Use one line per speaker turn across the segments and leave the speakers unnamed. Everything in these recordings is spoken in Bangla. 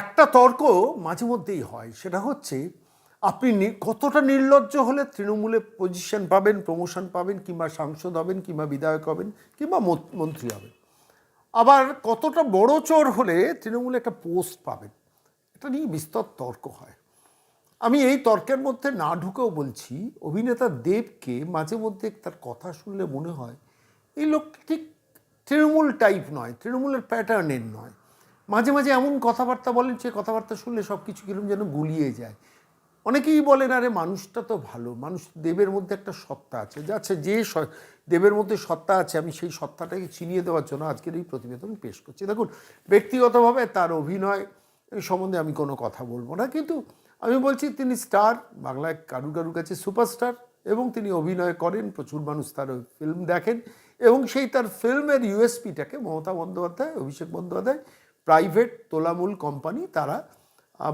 একটা তর্ক মাঝে মধ্যেই হয়। সেটা হচ্ছে, আপনি কতটা নির্লজ্জ হলে তৃণমূলে পজিশন পাবেন প্রমোশন পাবেন, কিংবা সাংসদ হবেন, কিংবা বিধায়ক হবেন, কিংবা মন্ত্রী হবেন। আবার কতটা বড় চোর হলে তৃণমূলে একটা পোস্ট পাবেন, এটা নিয়ে বিস্তর তর্ক হয়। আমি এই তর্কের মধ্যে না ঢুকেও বলছি, অভিনেতা দেবকে মাঝে মধ্যে তার কথা শুনলে মনে হয়, এই লোক ঠিক তৃণমূল টাইপ নয়, তৃণমূলের প্যাটার্নের নয়। মাঝে মাঝে এমন কথাবার্তা বলেন, সে কথাবার্তা শুনলে সব কিছু কিরম যেন গুলিয়ে যায়। অনেকেই বলেন, আরে, মানুষটা তো ভালো, মানুষ দেবের মধ্যে একটা সত্তা আছে। যে আচ্ছা যে দেবের মধ্যে সত্তা আছে, আমি সেই সত্তাটাকে চিনিয়ে দেওয়ার জন্য আজকের এই প্রতিবেদন পেশ করছি। দেখুন, ব্যক্তিগতভাবে তার অভিনয় সম্বন্ধে আমি কোনো কথা বলব না, কিন্তু আমি বলছি, তিনি স্টার, বাংলায় কারু কারু কাছে সুপারস্টার, এবং তিনি অভিনয় করেন, প্রচুর মানুষ তার ফিল্ম দেখেন, এবং সেই তার ফিল্মের ইউএসপিটাকে মমতা বন্দ্যোপাধ্যায়, অভিষেক বন্দ্যোপাধ্যায় প্রাইভেট তোলামূল কোম্পানি তারা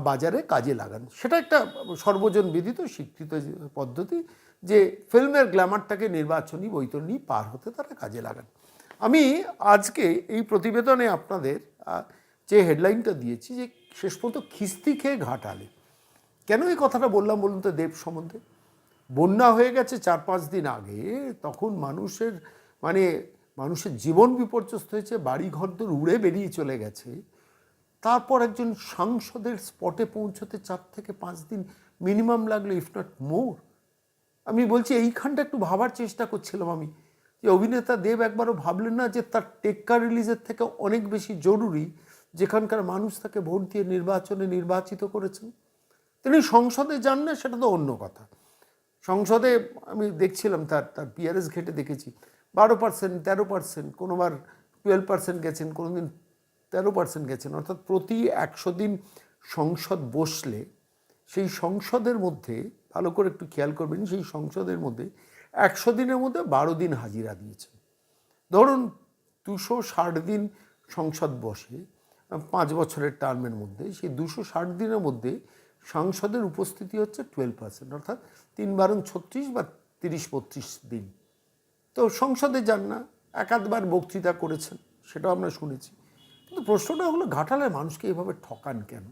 বাজারে কাজে লাগান। সেটা একটা সর্বজন বিদিত স্বীকৃত পদ্ধতি যে ফিল্মের গ্ল্যামারটাকে নির্বাচনী বৈতরণী পার হতে তারা কাজে লাগান। আমি আজকে এই প্রতিবেদনে আপনাদের যে হেডলাইনটা দিয়েছি যে শেষ পর্যন্ত খিস্তি খেয়ে ঘাটালে কেন এই কথাটা বললাম বলুন তো দেব সম্বন্ধে? বন্যা হয়ে গেছে চার পাঁচ দিন আগে, তখন মানুষের মানে মানুষের জীবন বিপর্যস্ত হয়েছে বাড়ি ঘরদোর উড়ে বেরিয়ে চলে গেছে। তারপর একজন সাংসদের স্পটে পৌঁছতে চার থেকে পাঁচ দিন মিনিমাম লাগল ইফ নট মোর আমি বলছি, এইখানটা একটু ভাবার চেষ্টা করছিলাম আমি। যে অভিনেতা দেব একবারও ভাবলেন না যে তার টেক্কা রিলিজের থেকে অনেক বেশি জরুরি, যেখানকার মানুষ তাকে ভোট দিয়ে নির্বাচনে নির্বাচিত করেছেন। তিনি সংসদে যান না, সেটা তো অন্য কথা। সংসদে আমি দেখছিলাম তার তার পিআরএস ঘেটে দেখেছি। বারো পার্সেন্ট তেরো পার্সেন্ট কোনোবার টুয়েলভ পার্সেন্ট গেছেন কোনো দিন তেরো পার্সেন্ট গেছেন। অর্থাৎ প্রতি একশো দিন সংসদ বসলে সেই সংসদের মধ্যে, ভালো করে একটু খেয়াল করবেন, সেই সংসদের মধ্যে একশো দিনের মধ্যে বারো দিন হাজিরা দিয়েছেন। ধরুন দুশো ষাট দিন সংসদ বসে, পাঁচ বছরের টার্মের মধ্যে, সেই দুশো ষাট দিনের মধ্যে সাংসদের উপস্থিতি হচ্ছে টুয়েলভ পার্সেন্ট অর্থাৎ তিন বারণ ছত্রিশ বা তিরিশ বত্রিশ দিন। তো সংসদে যান না, একাধবার বক্তৃতা করেছেন, সেটাও আমরা শুনেছি। কিন্তু প্রশ্নটা হলো, ঘাটালের মানুষকে এভাবে ঠকান কেন?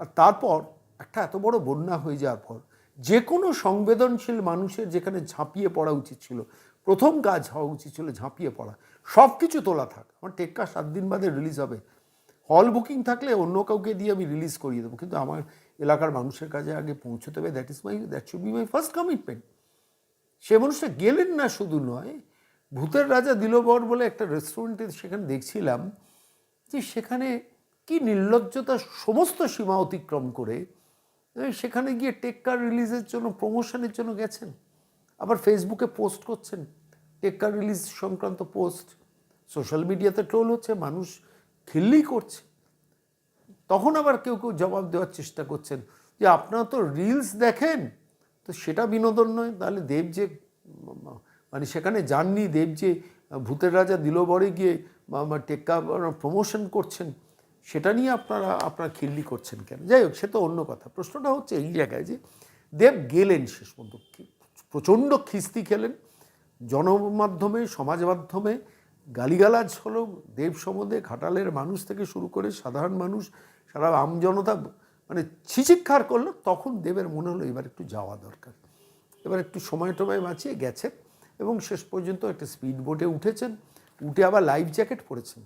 আর তারপর একটা এত বড় বন্যা হয়ে যাওয়ার পর যে কোনো সংবেদনশীল মানুষের যেখানে ঝাঁপিয়ে পড়া উচিত ছিল, প্রথম কাজ হওয়া উচিত ছিল ঝাঁপিয়ে পড়া। সব কিছু তোলা থাক, আমার টেক্কা সাত দিন বাদে রিলিজ হবে। হল বুকিং থাকলে অন্য কাউকে দিয়ে আমি রিলিজ করিয়ে দেবো, কিন্তু আমার এলাকার মানুষের কাছে আগে পৌঁছতে হবে that is my that should be my first commitment সে মানুষটা গেলেন না শুধু নয়, ভূতের রাজা দিলবর বলে একটা রেস্টুরেন্টে সেখানে দেখছিলাম যে সেখানে কি নির্লজ্জতা সমস্ত সীমা অতিক্রম করে সেখানে গিয়ে টেক্কার রিলিজের জন্য প্রমোশনের জন্য গেছেন। আবার ফেসবুকে পোস্ট করছেন টেক্কার রিলিজ সংক্রান্ত পোস্ট সোশ্যাল মিডিয়াতে ট্রোল হচ্ছে, মানুষ খিল্লি করছে। তখন আবার কেউ কেউ জবাব দেওয়ার চেষ্টা করছেন যে, আপনারা তো রিলস দেখেন? তো সেটা বিনোদন নয়। তাহলে দেব যে মানে সেখানে যাননি, দেব যে ভূতের রাজা দিলবরে গিয়ে টেক্কা প্রমোশন করছেন, সেটা নিয়ে আপনারা আপনারা খিল্লি করছেন কেন? যাই হোক, সে তো অন্য কথা। প্রশ্নটা হচ্ছে এই জায়গায় যে, দেব গেলেন শেষ পর্যন্ত। প্রচণ্ড খিস্তি খেলেন। জনমাধ্যমে, সমাজ মাধ্যমে গালিগালাজ হলো। দেব সম্বন্ধে ঘাটালের মানুষ থেকে শুরু করে সাধারণ মানুষ, সারা আমজনতা মানে ছিচিৎকার করল, তখন দেবের মনে হলো এবার একটু যাওয়া দরকার। এবার একটু সময় টময় বাঁচিয়ে গেছেন এবং শেষ পর্যন্ত একটা স্পিড বোটে উঠেছেন, উঠে আবার লাইফ জ্যাকেট পরেছেন।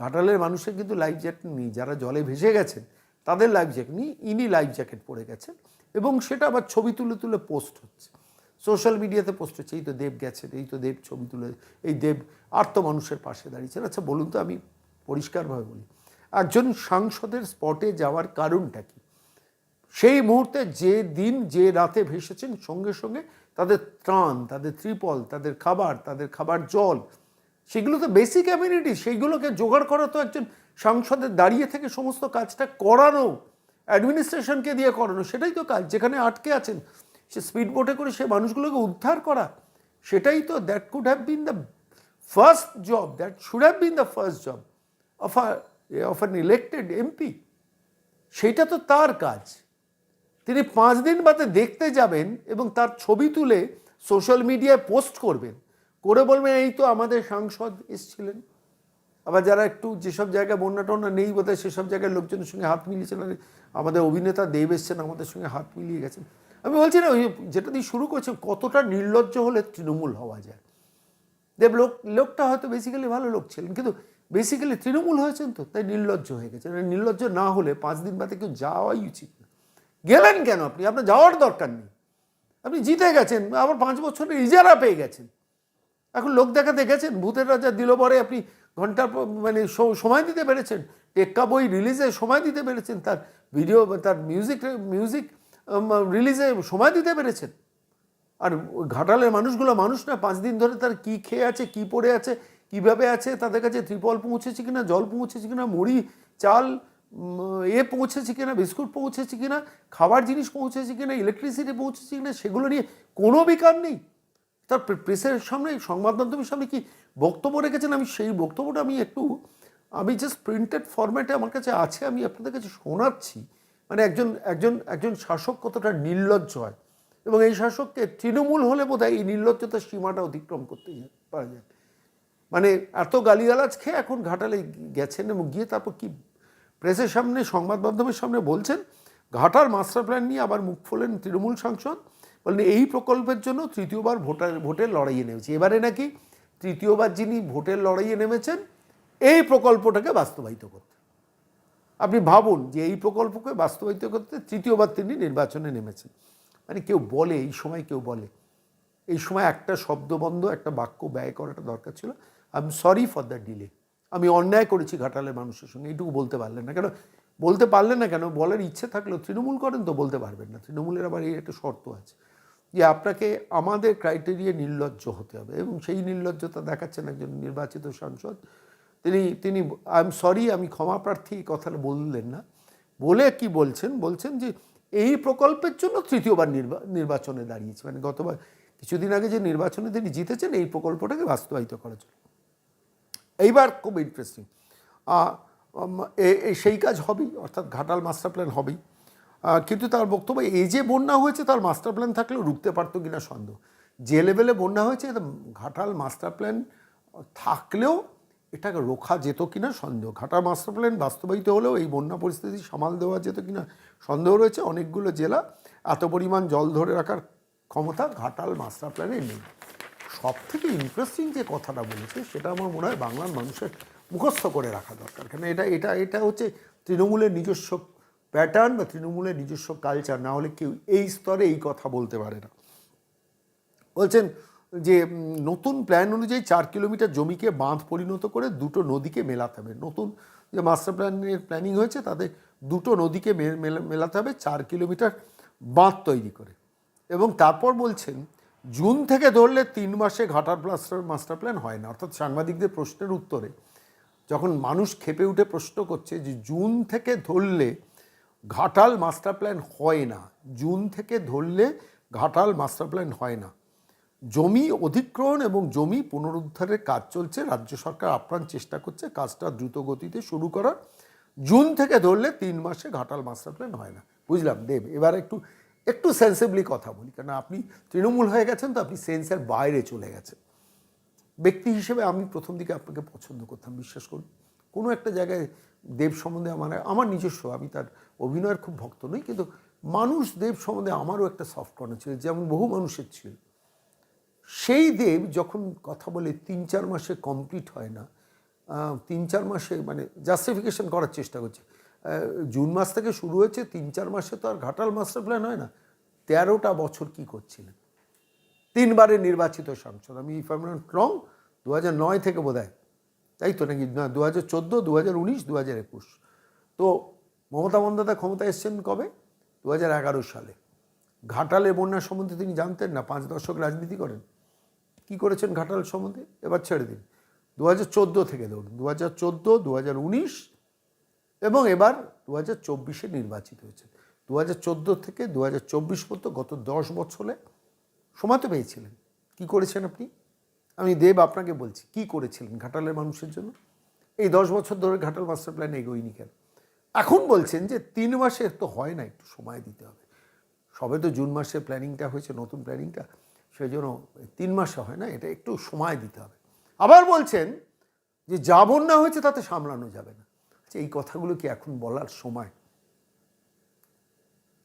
ঘাটালের মানুষের কিন্তু লাইফ জ্যাকেট নেই, যারা জলে ভেসে গেছেন, তাদের লাইফ জ্যাকেট নেই, ইনি লাইফ জ্যাকেট পরে গেছেন এবং সেটা আবার ছবি তুলে তুলে পোস্ট হচ্ছে। সোশ্যাল মিডিয়াতে পোস্ট হচ্ছে, এই তো দেব গেছেন, এই তো দেব ছবি তুলে, এই দেব আর তো মানুষের পাশে দাঁড়িয়েছেন। আচ্ছা বলুন তো, আমি পরিষ্কারভাবে বলি একজন সাংসদের স্পটে যাওয়ার কারণটা কি? সেই মুহূর্তে যে দিন, যে রাতে ভেসেছেন, সঙ্গে সঙ্গে তাদের ত্রাণ, তাদের ত্রিপল, তাদের খাবার তাদের খাবার জল, সেগুলো তো বেসিক অ্যামিনিটি সেইগুলোকে জোগাড় করা তো একজন সাংসদের দাঁড়িয়ে থেকে সমস্ত কাজটা করানো অ্যাডমিনিস্ট্রেশনকে দিয়ে করানো, সেটাই তো কাজ। যেখানে আটকে আছেন, সে স্পিড বোটে করে সে মানুষগুলোকে উদ্ধার করা, সেটাই তো that could have been the first job that should have been the first job of of an elected MP সেইটা তো তার কাজ। তিনি পাঁচ দিন বাদে দেখতে যাবেন এবং তার ছবি তুলে সোশ্যাল মিডিয়ায় পোস্ট করবেন। করে বলবেন, এই তো আমাদের সাংসদ এসছিলেন। আবার যারা একটু যেসব জায়গায় বন্যা টন্যা নেই বোধহয়, সেসব জায়গায় লোকজনের সঙ্গে হাত মিলিয়েছেন আমাদের অভিনেতা দেব এসছেন, আমাদের সঙ্গে হাত মিলিয়ে গেছেন। আমি বলছি না, ওই যেটা দিয়ে শুরু করছে কতটা নির্লজ্জ হলে তৃণমূল হওয়া যায়। দেব লোক, লোকটা হয়তো বেসিক্যালি ভালো লোক ছিলেন, কিন্তু বেসিক্যালি তৃণমূল হয়েছেন তো, তাই নির্লজ্জ হয়ে গেছে মানে নির্লজ্জ না হলে পাঁচ দিন বাদে কেউ যাওয়াই উচিত না। গেলেন কেন আপনি? আপনার যাওয়ার দরকার নেই। আপনি জিতে গেছেন, আবার পাঁচ বছরের ইজারা পেয়ে গেছেন। এখন লোক দেখাতে গেছেন, ভূতের রাজা দিল পরে আপনি ঘণ্টার মানে সময় দিতে পেরেছেন, টেক্কা বই রিলিজে সময় দিতে পেরেছেন, তার ভিডিও তার মিউজিক মিউজিক রিলিজে সময় দিতে পেরেছেন। আর ঘাটালের মানুষগুলো মানুষ না, পাঁচ দিন ধরে তার কি খেয়ে আছে, কি পড়ে আছে কীভাবে আছে? তাদের কাছে ত্রিপল পৌঁছেছে কিনা, জল পৌঁছেছে কিনা, মুড়ি, চাল এ পৌঁছেছে কিনা, বিস্কুট পৌঁছেছে কিনা, খাবার জিনিস পৌঁছেছে কিনা ইলেকট্রিসিটি পৌঁছেছে কিনা, সেগুলো নিয়ে কোনো বিকার নেই। তার প্রে- প্রেসের সামনে সংবাদ মাধ্যমের সামনে কি বক্তব্য রেখেছেন? আমি সেই বক্তব্যটা আমি একটু, আমি জাস্ট প্রিন্টেড ফরম্যাটে আমার কাছে আছে, আমি আপনাদের কাছে শোনাচ্ছি। মানে একজন একজন একজন শাসক কতটা নির্লজ্জ হয়। এবং এই শাসককে তৃণমূল হলে বোধ এই নির্লজ্জতার সীমাটা অতিক্রম করতে পারা যায়। মানে এত গালিগালাজ খেয়ে এখন ঘাটালে গেছেন এবং গিয়ে তারপর কি প্রেসের সামনে, সংবাদ মাধ্যমের সামনে বলছেন, ঘাটার মাস্টার প্ল্যান নিয়ে আবার মুখ খোলেন তৃণমূল সাংসদ। বলেন, এই প্রকল্পের জন্য তৃতীয়বার ভোটার, ভোটের লড়াইয়ে নেমেছে। এবারে নাকি তৃতীয়বার যিনি ভোটের লড়াইয়ে নেমেছেন, এই প্রকল্পটাকে বাস্তবায়িত করতে। আপনি ভাবুন যে এই প্রকল্পকে বাস্তবায়িত করতে তৃতীয়বার তিনি নির্বাচনে নেমেছেন। মানে কেউ বলে, এই সময় কেউ বলে। এই সময় একটা শব্দবন্ধ, একটা বাক্য ব্যয় করাটা দরকার ছিল। I am sorry for the delay আমি অন্যায় করেছি ঘাটালের মানুষের সঙ্গে, এইটুকু বলতে পারলেন না কেন? বলতে পারলেন না কেন? বলার ইচ্ছে থাকলেও তৃণমূল করেন তো বলতে পারবেন না। তৃণমূলের আবার এই একটা শর্ত আছে যে আপনাকে আমাদের ক্রাইটেরিয়া নির্লজ্জ হতে হবে এবং সেই নির্লজ্জতা দেখাচ্ছেন একজন নির্বাচিত সাংসদ। তিনি তিনি আই এম সরি আমি ক্ষমা প্রার্থী এই কথাটা বললেন না। বলে কি বলছেন? বলছেন যে এই প্রকল্পের জন্য তৃতীয়বার নির্বা- নির্বাচনে দাঁড়িয়েছে। মানে গতবার, কিছুদিন আগে যে নির্বাচনে তিনি জিতেছেন, এই প্রকল্পটাকে বাস্তবায়িত করার জন্য এইবার খুব ইন্টারেস্টিং সেই কাজ হবেই, অর্থাৎ ঘাটাল মাস্টার প্ল্যান হবেই। কিন্তু তার বক্তব্য, এই যে বন্যা হয়েছে, তার মাস্টার প্ল্যান থাকলেও রুখতে পারতো কিনা সন্দেহ। যে লেভেলে বন্যা হয়েছে ঘাটাল মাস্টার প্ল্যান থাকলেও এটাকে রোখা যেত কিনা সন্দেহ। ঘাটাল মাস্টার প্ল্যান বাস্তবায়িত হলেও এই বন্যা পরিস্থিতি সামাল দেওয়া যেত কিনা সন্দেহ রয়েছে। অনেকগুলো জেলা এত পরিমাণ জল ধরে রাখার ক্ষমতা ঘাটাল মাস্টার প্ল্যানে নেই। সব থেকে ইন্টারেস্টিং যে কথাটা বলেছে, সেটা আমার মনে হয় বাংলার মানুষের মুখস্থ করে রাখা দরকার। কেন এটা এটা এটা হচ্ছে তৃণমূলের নিজস্ব প্যাটার্ন বা তৃণমূলের নিজস্ব কালচার না হলে কেউ এই স্তরে এই কথা বলতে পারে না। বলছেন যে নতুন প্ল্যান অনুযায়ী চার কিলোমিটার জমিকে বাঁধ পরিণত করে দুটো নদীকে মেলাতে হবে। নতুন যে মাস্টার প্ল্যানের প্ল্যানিং হয়েছে, তাতে দুটো নদীকে মেলাতে হবে, চার কিলোমিটার বাঁধ তৈরি করে। এবং তারপর বলছেন জুন থেকে ধরলে তিন মাসে ঘাটার প্লাস্টার মাস্টার প্ল্যান হয় না। অর্থাৎ সাংবাদিকদের প্রশ্নের উত্তরে। যখন মানুষ খেপে উঠে প্রশ্ন করছে যে জুন থেকে ধরলে ঘাটাল মাস্টার প্ল্যান হয় না। জুন থেকে ধরলে ঘাটাল মাস্টার প্ল্যান হয় না। জমি অধিগ্রহণ এবং জমি পুনরুদ্ধারের কাজ চলছে। রাজ্য সরকার আপ্রাণ চেষ্টা করছে কাজটা দ্রুত গতিতে শুরু করার। জুন থেকে ধরলে তিন মাসে ঘাটাল মাস্টার প্ল্যান হয় না। বুঝলাম, দেব, এবার একটু একটু সেন্সিবলি কথা বলি কারণ আপনি তৃণমূল হয়ে গেছেন তো আপনি সেন্সের বাইরে চলে গেছেন। ব্যক্তি হিসেবে আমি প্রথম দিকে আপনাকে পছন্দ করতাম, বিশ্বাস করুন। কোনো একটা জায়গায় দেব সম্বন্ধে আমার আমার নিজস্ব, আমি তার অভিনয়ের খুব ভক্ত নই, কিন্তু মানুষ দেব সম্বন্ধে আমারও একটা সফট কর্নার ছিল, যেমন বহু মানুষের ছিল। সেই দেব যখন কথা বলে তিন চার মাসে কমপ্লিট হয় না তিন চার মাসে মানে জাস্টিফিকেশন করার চেষ্টা করছে জুন মাস থেকে শুরু হয়েছে, তিন চার মাসে তো আর ঘাটাল মাস্টার প্ল্যান হয় না। তেরোটা বছর কি করছিলেন? তিনবারের নির্বাচিত সাংসদ। আমি ইফ আই নট রং দু নয় থেকে বোধ হয় তাই তো নাকি? না দু হাজার চোদ্দ দু হাজার উনিশ দু হাজার একুশ। তো মমতা বন্দ্যোপাধ্যায় ক্ষমতা এসছেন কবে? দু হাজার এগারো সালে। ঘাটালে বন্যা সম্বন্ধে তিনি জানতেন না? পাঁচ দশক রাজনীতি করেন। কি করেছেন ঘাটাল সম্বন্ধে? এবার ছেড়ে দিন। দু হাজার চোদ্দ থেকে ধরুন দু হাজার চোদ্দ দু হাজার উনিশ এবং এবার দু হাজার চব্বিশে নির্বাচিত হয়েছে। দু হাজার চোদ্দ থেকে দু হাজার চব্বিশ পর্যন্ত গত দশ বছরে সময় তো পেয়েছিলেন। কি করেছেন আপনি? আমি দেব আপনাকে বলছি, কি করেছিলেন ঘাটালের মানুষের জন্য? এই দশ বছর ধরে ঘাটাল মাস্টার প্ল্যান এগোয়নি কেন? এখন বলছেন যে তিন মাসে তো হয় না, একটু সময় দিতে হবে। সবে তো জুন মাসে প্ল্যানিংটা হয়েছে, নতুন প্ল্যানিংটা, সেই জন্য তিন মাসে হয় না, এটা একটু সময় দিতে হবে। আবার বলছেন যে যা বন্যা হয়েছে তাতে সামলানো যাবে না। আচ্ছা এই কথাগুলো কি এখন বলার সময়?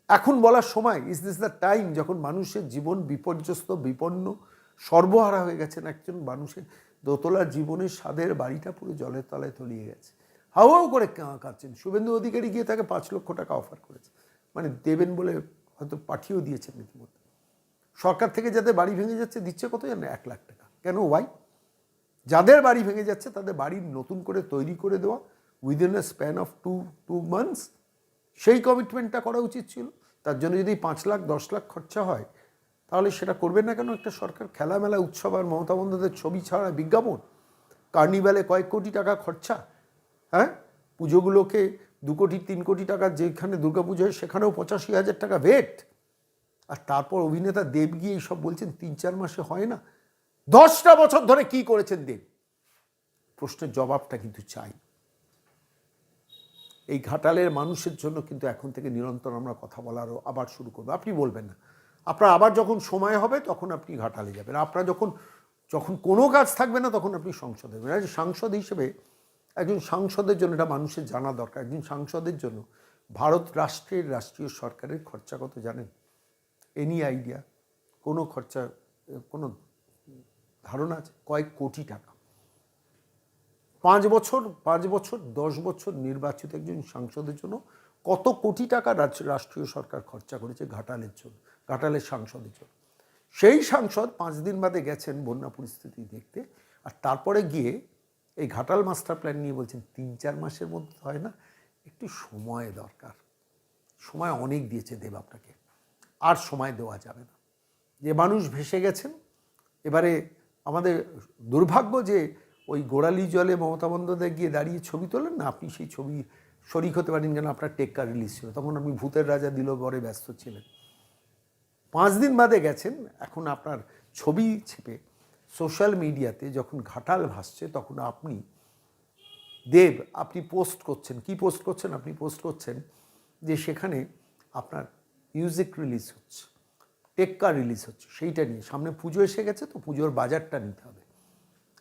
এখন বলার সময়? ইজ দিস দ্য টাইম যখন মানুষের জীবন বিপর্যস্ত, বিপন্ন, সর্বহারা হয়ে গেছেন একজন মানুষের দোতলা জীবনের স্বাদের বাড়িটা পুরো জলের তলায় তলিয়ে গেছে। হাওয়াও করে কাঁদছেন। শুভেন্দু অধিকারী গিয়ে তাকে পাঁচ লক্ষ টাকা অফার করেছে। মানে দেবেন বলে হয়তো পাঠিয়েও দিয়েছেন রীতিমতো। সরকার থেকে যাদের বাড়ি ভেঙে যাচ্ছে, দিচ্ছে কত জানেন এক লাখ টাকা। কেন? ওয়াই যাদের বাড়ি ভেঙে যাচ্ছে, তাদের বাড়ি নতুন করে তৈরি করে দেওয়া within a span of two two months সেই কমিটমেন্টটা করা উচিত ছিল। তার জন্য যদি পাঁচ লাখ, দশ লাখ খরচা হয়, তাহলে সেটা করবে না কেন? একটা সরকার খেলামেলা উৎসব আর মমতা বন্দ্যোপাধ্যায়ের ছবি ছাড়া বিজ্ঞাপন? কার্নিভ্যালে কয়েক কোটি টাকা খরচা হ্যাঁ? পুজোগুলোকে দু কোটি, তিন কোটি টাকা, যেখানে দুর্গাপুজো হয়, সেখানেও পঁচাশি হাজার টাকা ভেট। আর তারপর অভিনেতা দেব গিয়ে এইসব বলছেন, তিন, চার মাসে হয় না। দশটা বছর ধরে কি করেছেন দেব? প্রশ্নের জবাবটা কিন্তু চাই। এই ঘাটালের মানুষের জন্য কিন্তু এখন থেকে নিরন্তর আমরা কথা বলারও আবার শুরু করব। আপনি বলবেন না। আপনার আবার যখন সময় হবে, তখন আপনি ঘাটালে যাবেন। আপনার যখন যখন কোনো কাজ থাকবে না, তখন আপনি সংসদে যাবেন। আজ সাংসদ হিসেবে একজন সাংসদের জন্য এটা মানুষের জানা দরকার। একজন সাংসদের জন্য ভারত রাষ্ট্রের রাষ্ট্রীয় সরকারের খরচা কত জানেন? এনি আইডিয়া কোনো খরচা, কোনো ধারণা আছে? কয়েক কোটি টাকা। পাঁচ বছর পাঁচ বছর, দশ বছর নির্বাচিত একজন সাংসদের জন্য কত কোটি টাকা রাষ্ট্রীয় সরকার খরচা করেছে ঘাটালের জন্য, ঘাটালের সাংসদের জন্য। সেই সাংসদ পাঁচ দিন বাদে গেছেন বন্যা পরিস্থিতি দেখতে আর তারপরে গিয়ে এই ঘাটাল মাস্টার প্ল্যান নিয়ে বলছেন, তিন চার মাসের মধ্যে হয় না, একটু সময় দরকার। সময় অনেক দিয়েছে দেব আপনাকে, আর সময় দেওয়া যাবে না। যে মানুষ ভেসে গেছেন, এবারে আমাদের দুর্ভাগ্য যে ওই গোড়ালি জলে মমতা বন্দ্যোপাধ্যায় গিয়ে দাঁড়িয়ে ছবি তোলেন না? আপনি সেই ছবি শরিক হতে পারেন কেন? আপনার টেক্কা রিলিজ ছিল। তখন আপনি ভূতের রাজা দিল বরে ব্যস্ত ছিলেন। পাঁচ দিন বাদে গেছেন, এখন আপনার ছবি ছেপে সোশ্যাল মিডিয়াতে যখন ঘাটাল ভাসছে, তখন আপনি, দেব, আপনি পোস্ট করছেন। কি পোস্ট করছেন? আপনি পোস্ট করছেন যে সেখানে আপনার মিউজিক রিলিজ হচ্ছে টেক্কা রিলিজ হচ্ছে, সেইটা নিয়ে। সামনে পুজো এসে গেছে তো পুজোর বাজারটা নিতে হবে।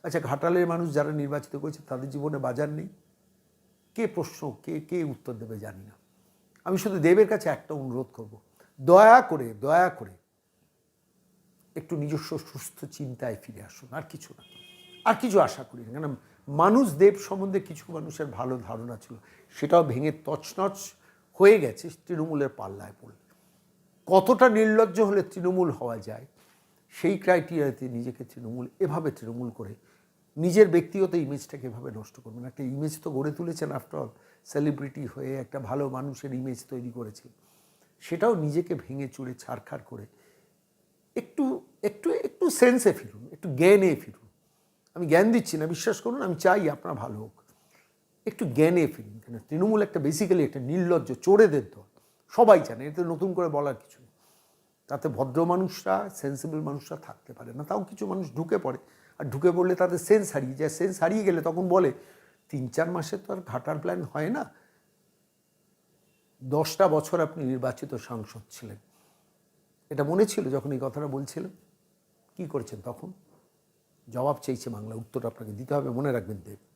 আচ্ছা ঘাটালের মানুষ যারা নির্বাচিত করেছে তাদের জীবনে বাজার নেই। কে প্রশ্ন, কে কে উত্তর দেবে জানি না। আমি শুধু দেবের কাছে একটা অনুরোধ করব। দয়া করে দয়া করে একটু নিজস্ব সুস্থ চিন্তায় ফিরে আসুন, আর কিছু না। আর কিছু আশা করি না। কেন, মানুষ দেব সম্বন্ধে কিছু মানুষের ভালো ধারণা ছিল। সেটাও ভেঙে তছনছ হয়ে গেছে তৃণমূলের পাল্লায় পড়লে কতটা নির্লজ্জ হলে তৃণমূল হওয়া যায়, সেই ক্রাইটেরিয়াতে নিজেকে তৃণমূল, এভাবে তৃণমূল করে নিজের ব্যক্তিগত ইমেজটাকে এভাবে নষ্ট করবেন। একটা ইমেজ তো গড়ে তুলেছেন আফটার সেলিব্রিটি হয়ে একটা ভালো মানুষের ইমেজ তৈরি করেছে। সেটাও নিজেকে ভেঙে চুড়ে ছাড়খাড় করে একটু একটু একটু সেন্সে ফিরুন, একটু জ্ঞানে ফিরুন। আমি জ্ঞান দিচ্ছি না, বিশ্বাস করুন, আমি চাই আপনার ভালো হোক। একটু জ্ঞানে ফিরুন, কেন? তৃণমূল একটা বেসিক্যালি একটা নির্লজ্জ চোরেদের দল। সবাই জানে এতে নতুন করে বলার কিছু নেই। তাতে ভদ্র মানুষরা সেন্সিবল মানুষরা থাকতে পারে না। তাও কিছু মানুষ ঢুকে পড়ে। আর ঢুকে পড়লে তাদের সেন্স হারিয়ে যায়। সেন্স হারিয়ে গেলে তখন বলে, তিন চার মাসে তো আর ঘাটার প্ল্যান হয় না। দশটা বছর আপনি নির্বাচিত সাংসদ ছিলেন। এটা মনে ছিল যখন এই কথাটা বলছিলেন। কি করেছেন তখন? জবাব চাইছে বাংলা। উত্তর আপনাকে দিতে হবে। মনে রাখবেন, দেব।